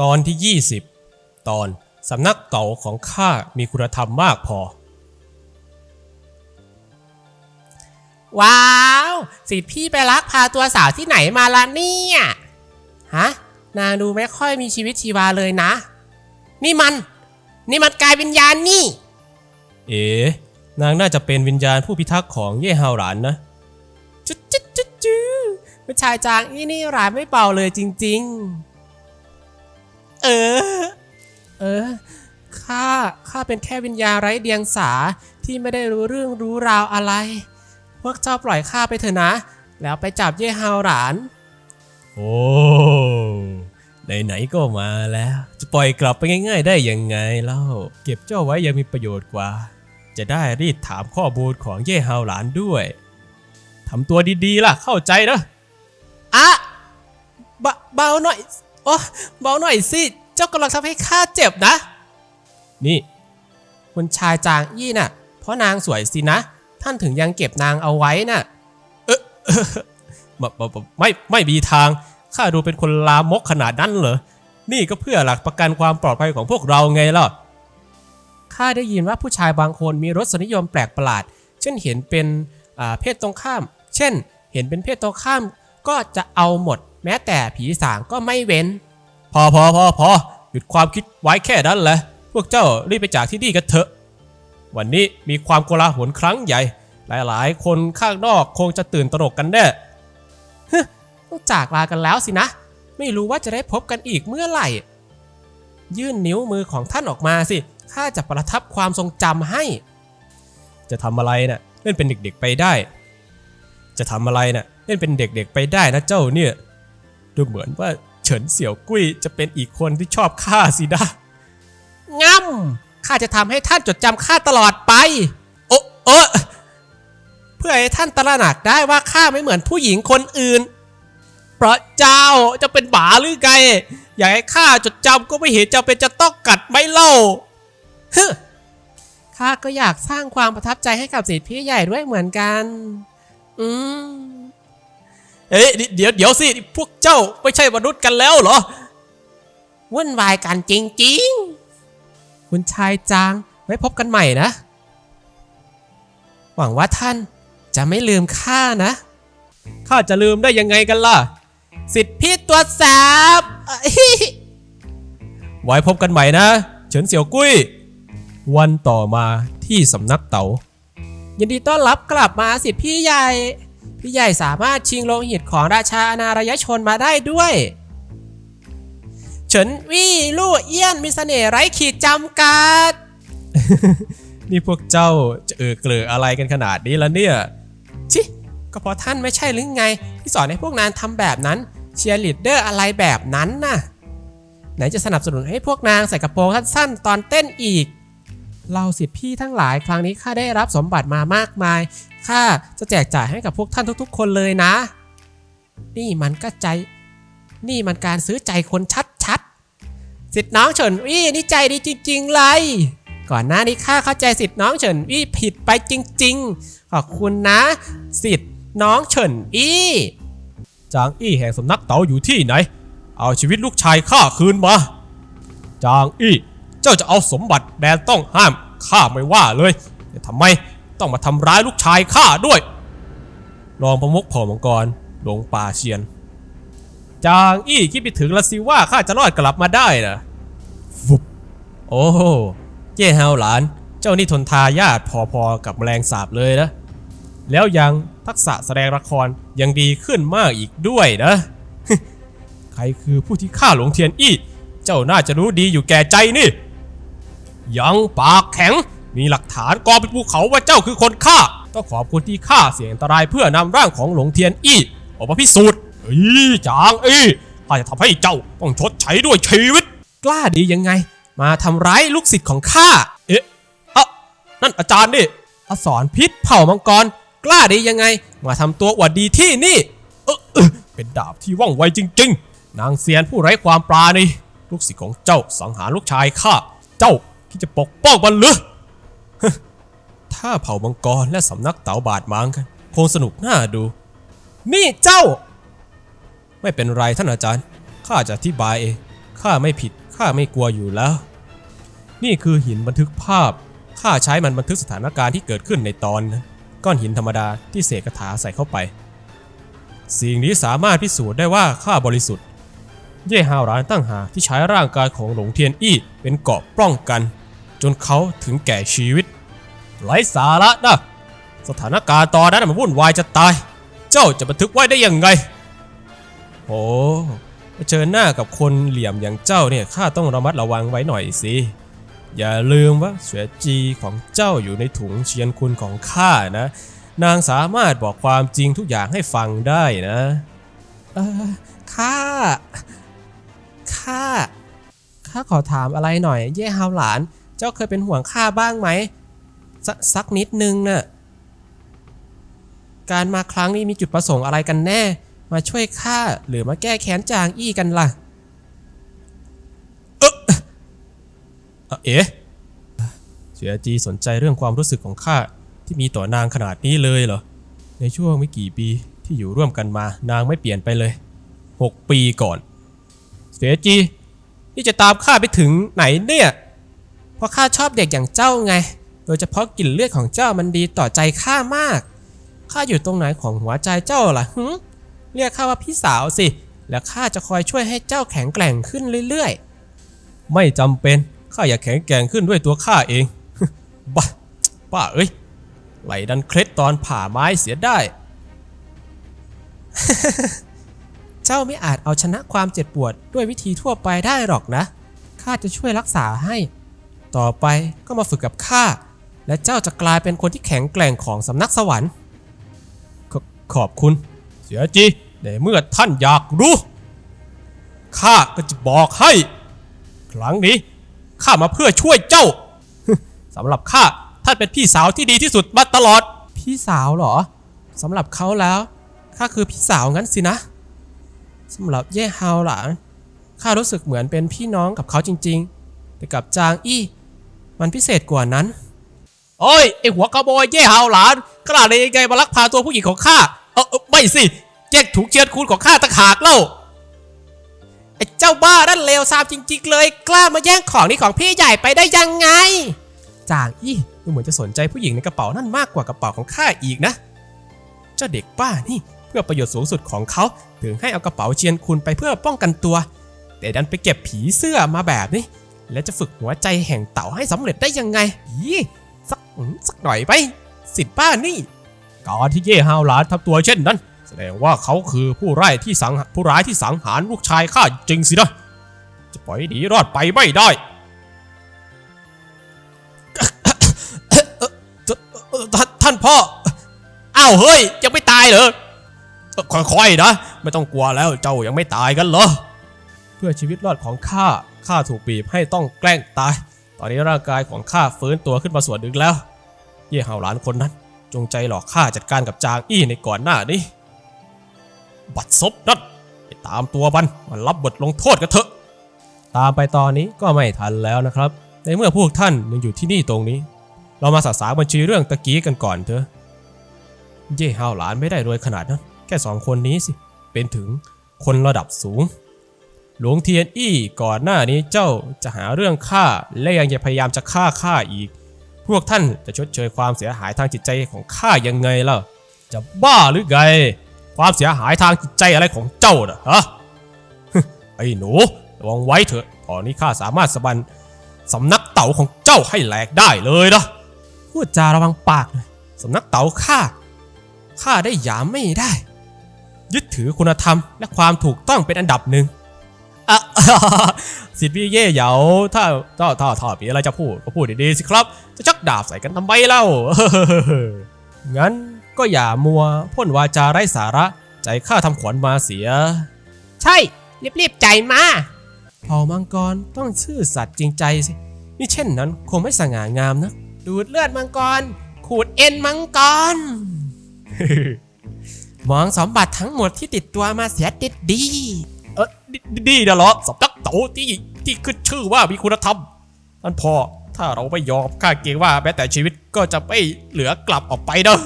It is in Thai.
ตอนที่ 20 ตอนสำนักเต่าของข้ามีคุณธรรมมากพอ ว้าว สิทธิ์พี่ไปลักพาตัวสาวที่ไหนมาละเนี่ย ฮะ นางดูไม่ค่อยมีชีวิตชีวาเลยนะ นี่มัน นี่มันกายวิญญาณนี่ เอ๋นางน่าจะเป็นวิญญาณผู้พิทักษ์ของเย่ฮาวหลานนะจุดจุดจุดจุดผู้ชายจางนี่นี่ร้ายไม่เบาเลยจริง ๆ เออ เออ ข้า ข้าเป็นแค่วิญญาณไร้เดียงสาที่ไม่ได้รู้เรื่องรู้ราวอะไร พวกเจ้าปล่อยข้าไปเถอะนะ แล้วไปจับเย่ฮาวหลาน โอ้ไหนๆก็มาแล้ว จะปล่อยกลับไปง่ายๆได้ยังไงเล่า เก็บเจ้าไว้ยังมีประโยชน์กว่า จะได้รีดถามข้อมูลของเย่ฮาวหลานด้วยทำตัวดีๆล่ะเข้าใจนะอะเบาเบาหน่อย โอ้เบาหน่อยสิ เจ้ากำลังทำให้ข้าเจ็บนะ นี่ คุณชายจางอี้น่ะ เพราะนางสวยสินะ ท่านถึงยังเก็บนางเอาไว้น่ะไม่ไม่ไม่มีทาง ข้าดูเป็นคนลามกขนาดนั้นเหรอ นี่ก็เพื่อหลักประกันความปลอดภัยของพวกเราไงล่ะ ข้าได้ยินว่าผู้ชายบางคนมีรสนิยมแปลกประหลาด เช่นเห็นเป็นเพศตรงข้าม เช่น เห็นเป็นเพศตรงข้ามก็จะเอาหมด แม้แต่ผีสางก็ไม่เว้น พอพอพอพอหยุดความคิดไว้แค่นั้นแหละ พวกเจ้ารีบไปจากที่นี่กันเถอะ วันนี้มีความโกลาหลครั้งใหญ่ หลายๆ คนข้างนอกคงจะตื่นตระหนกกันแน่ต้องจากลากันแล้วสินะ ไม่รู้ว่าจะได้พบกันอีกเมื่อไหร่ ยื่นนิ้วมือของท่านออกมาสิข้าจะประทับความทรงจำให้ จะทำอะไรนะ่ะเล่นเป็นเด็กๆไปได้ จะทำอะไรนะ่ะเล่นเป็นเด็กๆไปได้นะเจ้าเนี่ย ดูเหมือนว่าเฉินเสี่ยวกุ้ยจะเป็นอีกคนที่ชอบข้าสินะง่ำข้าจะทำให้ท่านจดจำข้าตลอดไป โอ้เออเพื่อให้ท่านตระหนักได้ว่าข้าไม่เหมือนผู้หญิงคนอื่น เพราะเจ้าจะเป็นบาหรือไง อยากให้ข้าจดจำก็ไม่เห็นจะเป็นจะต้องกัดไม่เล่าฮึข้าก็อยากสร้างความประทับใจให้กับสิทธิพี่ใหญ่ด้วยเหมือนกัน อืม เอ๊ะเดี๋ยวเดี๋ยวสิพวกเจ้าไม่ใช่มนุษย์กันแล้วเหรอวุ่นวายกันจริงๆ คุณชายจางไว้พบกันใหม่นะ หวังว่าท่านจะไม่ลืมข้านะ ข้าจะลืมได้ยังไงกันล่ะ สิทธิพี่ตัวแสบเอ้ยไว้พบกันใหม่นะ เฉินเสี่ยวกุ้ย วันต่อมาที่สำนักเต๋ายินดีต้อนรับกลับมาสิทธิพี่ใหญ่ พี่ใหญ่สามารถชิงโลหิตของราชาอนารยชนมาได้ด้วยเฉินวี่ลู่เอี้ยนมีเสน่ห์ไร้ขีดจำกัด นี่พวกเจ้าจะเออเกลืออะไรกันขนาดนี้ละเนี่ย ชิก็เพราะท่านไม่ใช่หรือไง ที่สอนให้พวกนางทำแบบนั้นเชียร์ลีดเดอร์อะไรแบบนั้นน่ะ ไหนจะสนับสนุนให้พวกนางใส่กระโปรงสั้นๆตอนเต้นอีกเราสิทธิพี่ทั้งหลายครั้งนี้ข้าได้รับสมบัติมามากมาย ข้าจะแจกจ่ายให้กับพวกท่านทุกๆ คนเลยนะ นี่มันก็ใจ นี่มันการซื้อใจคนชัดๆสิทธิ์น้องเฉินวี่นี่ใจดีจริง ๆ เลย ก่อนหน้านี้ข้าเข้าใจสิทธิ์น้องเฉินวี่ผิดไปจริง ๆ ขอบคุณนะ สิทธิ์น้องเฉินอี้จางอี้แห่งสำนักเต๋าอยู่ที่ไหน เอาชีวิตลูกชายข้าคืนมา จางอี้ เจ้าจะเอาสมบัติแดนต้องห้ามข้าไม่ว่าเลยแต่ทำไม ต้องมาทำร้ายลูกชายข้าด้วย รองประมุขเผ่ามังกรหลวงป่าเชียน จางอี้คิดไปถึงละสิว่าข้าจะรอดกลับมาได้นะฟุบโอ้โหเจ้เฮาหลาน เจ้านี่ทนทายาทพอๆกับแมลงสาบเลยนะ แล้วยังทักษะแสดงละครยังดีขึ้นมากอีกด้วยนะ ใครคือผู้ที่ฆ่าหลวงเทียนอี้ เจ้าน่าจะรู้ดีอยู่แก่ใจนี่ ยังปากแข็ง มีหลักฐานกองเป็นภูเขาว่าเจ้าคือคนฆ่า ต้องขอบคุณที่ฆ่าเสี่ยงอันตรายเพื่อนำร่างของหลวงเทียนอี้ออกมาพิสูจน์เฮ้ยจางอี้ข้าจะทำให้เจ้าต้องชดใช้ด้วยชีวิต กล้าดียังไง มาทำร้ายลูกศิษย์ของข้า เอ๊ะอะนั่นอาจารย์นี่อสรพิษเผ่ามังกร กล้าดียังไง มาทำตัวอวดดีที่นี่เออเออเป็นดาบที่ว่องไวจริง ๆ นางเซียนผู้ไร้ความปราณีลูกศิษย์ของเจ้าสังหารลูกชายข้า เจ้าที่จะปกป้องมันหรือ ถ้าเผ่ามังกรและสำนักเต๋าบาดหมางกัน คงสนุกน่าดู นี่เจ้า ไม่เป็นไรท่านอาจารย์ ข้าจะอธิบายเอง ข้าไม่ผิด ข้าไม่กลัวอยู่แล้ว นี่คือหินบันทึกภาพ ข้าใช้มันบันทึกสถานการณ์ที่เกิดขึ้นในตอนนะก้อนหินธรรมดาที่เสกคาถาใส่เข้าไป สิ่งนี้สามารถพิสูจน์ได้ว่าข้าบริสุทธิ์ เย่ฮาวรานตั้งหาที่ใช้ร่างกายของหลงเทียนอี้เป็นเกราะป้องกัน จนเขาถึงแก่ชีวิต ไร้สาระนะ สถานการณ์ตอนนั้นมันวุ่นวายจะตาย เจ้าจะบันทึกไว้ได้ยังไง โอ้เชิญหน้ากับคนเหลี่ยมอย่างเจ้าเนี่ยข้าต้องระมัดระวังไว้หน่อยสิ อย่าลืมว่าเสวยจีของเจ้าอยู่ในถุงเชียนคุณของข้านะ นางสามารถบอกความจริงทุกอย่างให้ฟังได้นะเออข้าข้าข้าขอถามอะไรหน่อย เย่ฮาวหลาน เจ้าเคยเป็นห่วงข้าบ้างไหม สสักนิดนึงน่ะ การมาครั้งนี้มีจุดประสงค์อะไรกันแน่ มาช่วยข้าหรือมาแก้แค้นจางอี้กันล่ะ เออเอ๋เสียจีสนใจเรื่องความรู้สึกของข้าที่มีต่อนางขนาดนี้เลยเหรอ ในช่วงไม่กี่ปีที่อยู่ร่วมกันมานางไม่เปลี่ยนไปเลย 6 ปีก่อน เสียจี นี่จะตามข้าไปถึงไหนเนี่ย เพราะข้าชอบเด็กอย่างเจ้าไง โดยเฉพาะกลิ่นเลือดของเจ้ามันดีต่อใจข้ามาก ข้าอยู่ตรงไหนของหัวใจเจ้าล่ะหึเรียกข้าว่าพี่สาวสิ แล้วข้าจะคอยช่วยให้เจ้าแข็งแกร่งขึ้นเรื่อยๆ ไม่จำเป็น ข้าอยากแข็งแกร่งขึ้นด้วยตัวข้าเอง บ้าป้าเอ้ย ไหลดันเคล็ดตอนผ่าไม้เสียได้ เจ้าไม่อาจเอาชนะความเจ็บปวดด้วยวิธีทั่วไปได้หรอกนะ ข้าจะช่วยรักษาให้ ต่อไปก็มาฝึกกับข้า และเจ้าจะกลายเป็นคนที่แข็งแกร่งของสำนักสวรรค์ ขขอบคุณ เสียจีในเมื่อท่านอยากรู้ ข้าก็จะบอกให้ ครั้งนี้ข้ามาเพื่อช่วยเจ้าสำหรับข้าท่านเป็นพี่สาวที่ดีที่สุดมาตลอด พี่สาวเหรอสำหรับเขาแล้วข้าคือพี่สาวงั้นสินะสำหรับเย่ฮาวหลานข้ารู้สึกเหมือนเป็นพี่น้องกับเขาจริง ๆ แต่กับจางอี้มันพิเศษกว่านั้น โอ้ยไอหัวขโมยเย่หาวหลานกล้าได้ยังไงมาลักพาตัวผู้หญิงของข้าเออไม่สิแย่งถุงเชียนคูณของข้าตะขากเล่าไอเจ้าบ้านั่นเลวทรามจริง ๆ เลย กล้ามาแย่งของนี่ของพี่ใหญ่ไปได้ยังไง จางอี้ดูเหมือนจะสนใจผู้หญิงในกระเป๋านั่นมากกว่ากระเป๋าของข้าอีกนะ เจ้าเด็กบ้านี่เพื่อประโยชน์สูงสุดของเขาถึงให้เอากระเป๋าเชียนคุณไปเพื่อป้องกันตัว แต่ดันไปเก็บผีเสื้อมาแบบนี้แล้วจะฝึกหัวใจแห่งเต่าให้สำเร็จได้ยังไงยี่ สักหน่อยไป สิทธิ์ป้านี่การที่เย่หาวหลานทำตัวเช่นนั้น แสดงว่าเขาคือผู้ร้ายที่สังหผู้ร้ายที่สังหารลูกชายข้าจริงสินะจะปล่อยหนีรอดไปไม่ได้ท่านพ่ออ้าวเฮ้ยยังไม่ตายเหรอค่อยๆนะ ไม่ต้องกลัวแล้วเจ้ายังไม่ตายกันเหรอ เพื่อชีวิตรอดของข้าข้าถูกบีบให้ต้องแกล้งตาย ตอนนี้ร่างกายของข้าฟื้นตัวขึ้นมาส่วนหนึ่งแล้ว เย่เฮาหลานคนนั้น จงใจหลอกข้าจัดการกับจางอี้ในก่อนหน้านี้ บัดซบนั่นไปตามตัวมันมันรับบทลงโทษกันเถอะ ตามไปตอนนี้ก็ไม่ทันแล้วนะครับ ในเมื่อพวกท่านยังอยู่ที่นี่ตรงนี้ เรามาสาสางบัญชีเรื่องตะกี้กันก่อนเถอะ เย่ฮาหลานไม่ได้รวยขนาดนั้นแค่สองคนนี้สิ เป็นถึงคนระดับสูงหลวงเทียนอี้ก่อนหน้านี้เจ้าจะหาเรื่องฆ่าและยังจะพยายามจะฆ่าข้าอีก วกท่านจะชดเชยความเสียหายทางจิตใจของข้ายังไงล่ะ จะบ้าหรือไง ความเสียหายทางจิตใจอะไรของเจ้าน่ะฮะไอ้หนูระวังไว้เถอะตอนนี้ข้าสามารถสบันสำนักเต่าของเจ้าให้แหลกได้เลยนะพูดจาระวังปากหน่อยสำนักเต๋าข้าข้าได้หยามไม่ได้ ยึดถือคุณธรรมและความถูกต้องเป็นอันดับหนึ่ง อะสิทธิ์พี่เย่เหยาถ้าถ้าถ้าถ้ามีอะไรจะพูดก็พูดดีๆสิครับ จะชักดาบใส่กันทำไมเล่างั้นก็อย่ามัวพ่นวาจาไร้สาระ ใจข้าทำขวัญมาเสีย ใช่ รีบๆใจมาเผ่ามังกรต้องซื่อสัตย์จริงใจสินี่เช่นนั้นคงไม่สง่างามนะ ดูดเลือดมังกร ขูดเอ็นมังกรมองสมบัติทั้งหมดที่ติดตัวมาเสียดิดดี นี่นะเหรอสำนักเต๋าที่ที่ขึ้นชื่อว่ามีคุณธรรมนั่นพอถ้าเราไม่ยอมข้าเกรงว่าแม้แต่ชีวิตก็จะไม่เหลือกลับออกไปเนอะ